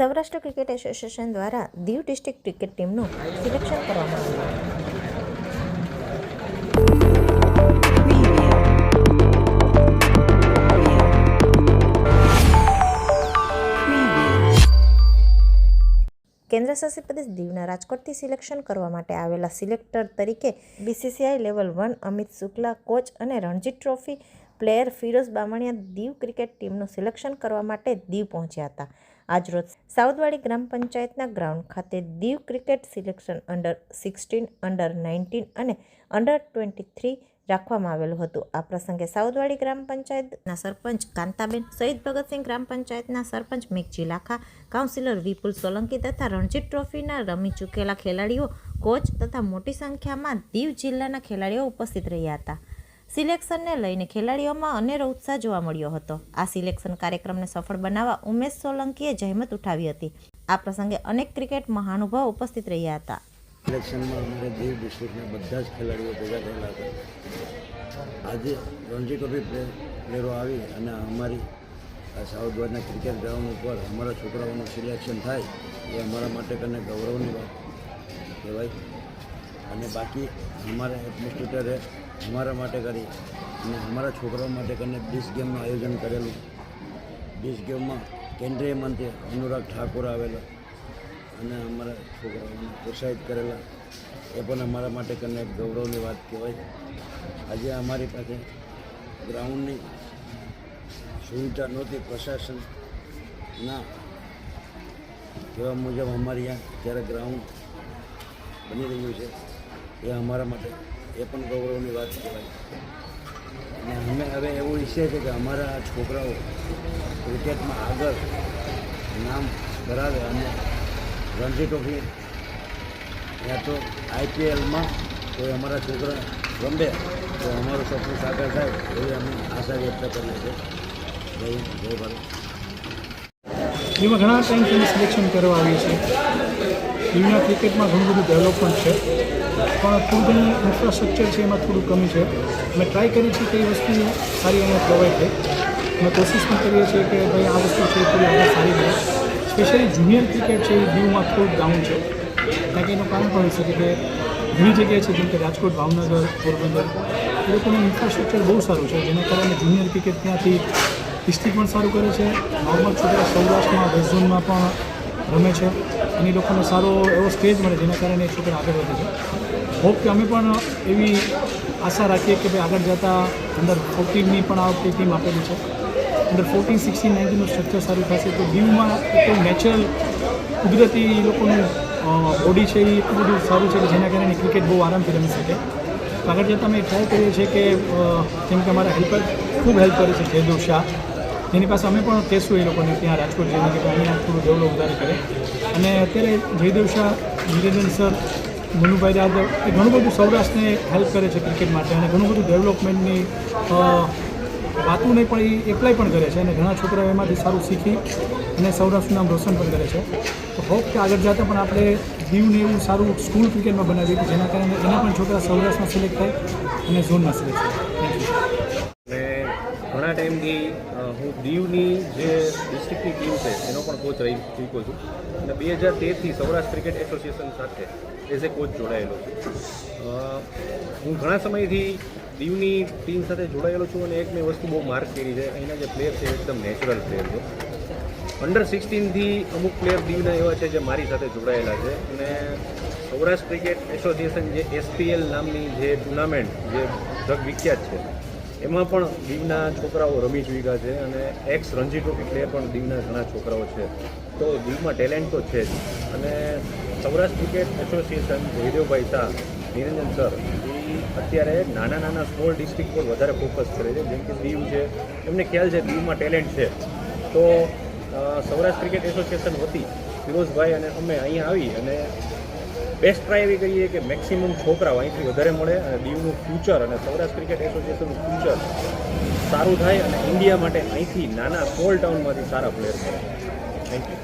Saurashtra cricket association દ્વારા Diu district cricket ટીમનું selection કરવામાં આવ્યું. કેન્દ્રશાસિત પ્રદેશ દીવના રાજકોટથી સિલેક્શન કરવા માટે આવેલા સિલેક્ટર તરીકે BCCI level one Amit Shukla coach અને Ranji trophy player Firoz Bamaniya Diu cricket ટીમનું સિલેક્શન કરવા માટે દીવ પહોંચ્યા હતા. આજરોજ સાઉદવાડી ગ્રામ પંચાયતના ગ્રાઉન્ડ ખાતે Diu cricket selection under sixteen, under nineteen અને અંડર ટ્વેન્ટી થ્રી રાખવામાં આવેલું હતું. આ પ્રસંગે સાઉદવાડી ગ્રામ પંચાયતના સરપંચ કાંતાબેન, શહીદ ભગતસિંહ ગ્રામ પંચાયતના સરપંચ મેઘજી લાખા કાઉન્સિલર વિપુલ સોલંકી તથા રણજીત ટ્રોફીના રમી ચૂકેલા ખેલાડીઓ, કોચ તથા મોટી સંખ્યામાં દીવ જિલ્લાના ખેલાડીઓ ઉપસ્થિત રહ્યા હતા. સિલેક્શનને લઈને ખેલાડીઓમાં અનેરો ઉત્સાહ જોવા મળ્યો હતો. આ સિલેક્શન કાર્યક્રમને સફળ બનાવવા ઉમેશ સોલંકીએ જહેમત ઉઠાવી હતી. આ પ્રસંગે અનેક ક્રિકેટ મહાનુભાવ ઉપસ્થિત રહ્યા હતા. સિલેક્શનમાં અમારે દીવ ડિસ્ટ્રિક્ટના બધા જ ખેલાડીઓ ભેગા થયેલા હતા. આજે રણજી ટ્રોફી પ્લેયરો આવી અને અમારી સાઉથ સાઉથવાડના ક્રિકેટ ગ્રાઉન્ડ ઉપર અમારા છોકરાઓનું સિલેક્શન થાય એ અમારા માટે કને ગૌરવની વાત કહેવાય. અને બાકી અમારા એડમિનિસ્ટ્રેટરે અમારા માટે કરી અને અમારા છોકરાઓ માટે કરીને ડીસ ગેમનું આયોજન કરેલું. ડીસ ગેમમાં કેન્દ્રીય મંત્રી અનુરાગ ઠાકોર આવેલા અને અમારા છોકરાઓને પ્રોત્સાહિત કરેલા. એ પણ અમારા માટે કરીને એક ગૌરવની વાત કહેવાય. આજે અમારી પાસે ગ્રાઉન્ડની સુવિધા નહોતી, પ્રશાસનના કહેવા મુજબ અમારી અહીંયા જ્યારે ગ્રાઉન્ડ બની રહ્યું છે એ અમારા માટે એ પણ ગૌરવની વાત કહેવાય. અને અમે હવે એવું ઈચ્છીએ છીએ કે અમારા છોકરાઓ ક્રિકેટમાં આગળ નામ ધરાવે અને રણજી ટ્રોફી યા તો આઈપીએલમાં કોઈ અમારા છોકરા રમે તો અમારું સપનું સાકાર થાય એવી અમે આશા વ્યક્ત કરીએ છીએ. જય જય ભારત. એમાં ઘણા ટાઈમથી સિલેક્શન કરવા આવી છે. દીવના ક્રિકેટમાં ઘણું બધું ડેવલપમેન્ટ છે. પણ થોડું ઇન્ફ્રાસ્ટ્રક્ચર છે એમાં થોડું કમી છે. અમે ટ્રાય કરી છે કે એ વસ્તુ સારી અમે પ્રોવાઈડ થાય. અમે કોશિશ પણ કરીએ છીએ કે ભાઈ આ વસ્તુ છે થોડી આગળ સારી બને સ્પેશિયલી જુનિયર ક્રિકેટ છે એ દીવમાં થોડુંક ડાઉન છે. કારણ કે એનું કારણ પણ હોઈ શકે કે ઘણી જગ્યાએ છે જેમ કે રાજકોટ, ભાવનગર, પોરબંદર, એ લોકોનું ઇન્ફ્રાસ્ટ્રક્ચર બહુ સારું છે. જેના કારણે જુનિયર ક્રિકેટ ત્યાંથી ડિસ્ટ્રિક્ટ પણ સારું કરે છે. નોર્મલ છોકરા સૌરાષ્ટ્રમાં વેસ્ટ ઝોનમાં પણ રમે છે અને લોકોનો સારો એવો સ્ટેજ મળે જેના કારણે એ છોકરા આગળ વધે છે. હોપ કે અમે પણ એવી આશા રાખીએ કે ભાઈ આગળ જતાં અંડર ફોર્ટીનની પણ આ વખતે ટીમ આપેલી છે. અંડર ફોર્ટીન સિક્સટીન નાઇન્ટીનનું સ્ટ્રક્ચર સારું થશે તો દીવમાં એક નેચરલ કુદરતી લોકોનું બોડી છે એ એટલું બધું સારું છે કે જેના કારણે ક્રિકેટ બહુ આરામથી રમી શકે. આગળ જતાં અમે ટ્રાય કરીએ છીએ કે જેમ કે અમારા હેલ્પર ખૂબ હેલ્પ કરે છે જયદેવ શાહ. જેની પાસે અમે પણ કહેશું એ લોકોને ત્યાં રાજકોટ જઈને કે અહીંયા થોડું ડેવલપ વધારે કરે. અને અત્યારે જયદેવ શાહ નિરંજન સર, મનુભાઈ યાદવ એ ઘણું બધું સૌરાષ્ટ્રને હેલ્પ કરે છે ક્રિકેટ માટે અને ઘણું બધું ડેવલપમેન્ટની વાતોને પણ એ એપ્લાય પણ કરે છે અને ઘણા છોકરાઓ એમાંથી સારું શીખી અને સૌરાષ્ટ્રનું નામ રોશન પણ કરે છે. તો હોપ કે આગળ જતાં પણ આપણે દીવને એવું સારું સ્કૂલ ક્રિકેટમાં બનાવીએ કે જેના કારણે એના પણ છોકરા સૌરાષ્ટ્રમાં સિલેક્ટ થાય અને ઝોનમાં સિલેક્ટ થાય. થેન્ક યુ ઘણા હું દીવની જે ડિસ્ટ્રિક્ટની ટીમ છે, એનો પણ કોચ રહી ચૂક્યો છું. અને બે હજાર તેરથી સૌરાષ્ટ્ર ક્રિકેટ એસોસિએશન સાથે એઝ એ કોચ જોડાયેલો છું. હું ઘણા સમયથી દીવની ટીમ સાથે જોડાયેલો છું અને એક મેં વસ્તુ બહુ માર્ક કરી છે. અહીંના જે પ્લેયર છે એકદમ નેચરલ પ્લેયર છે. અંડર સિક્સટીનથી અમુક પ્લેયર દીવના એવા છે જે મારી સાથે જોડાયેલા છે. અને સૌરાષ્ટ્ર ક્રિકેટ એસોસિએશન જે એસપીએલ નામની જે ટુર્નામેન્ટ જે જગ વિખ્યાત છે એમાં પણ દીવના છોકરાઓ રમી ચૂક્યા છે અને એક્સ રણજી ટ્રોફી પ્લેયર પણ દીવના ઘણા છોકરાઓ છે. તો દીવમાં ટેલેન્ટ તો છે જ. અને Saurashtra cricket association Jaydevbhai Shah, Niranjan sir અત્યારે નાના નાના સ્મોલ ડિસ્ટ્રિક્ટ પર વધારે ફોકસ કરે છે. જેમ કે દીવ છે. એમને ખ્યાલ છે દીવમાં ટેલેન્ટ છે. તો સૌરાષ્ટ્ર ક્રિકેટ એસોસિએશન વતી ફિરોઝભાઈ અને અમે અહીંયા આવી અને બેસ્ટ ટ્રાય એવી કરીએ કે મેક્સિમમ છોકરાઓ અહીંથી વધારે મળે અને દીવનું ફ્યુચર અને સૌરાષ્ટ્ર ક્રિકેટ એસોસિએશનનું ફ્યુચર સારું થાય અને ઇન્ડિયા માટે અહીંથી નાના સ્મોલ ટાઉનમાંથી સારા પ્લેયર મળે. Thank you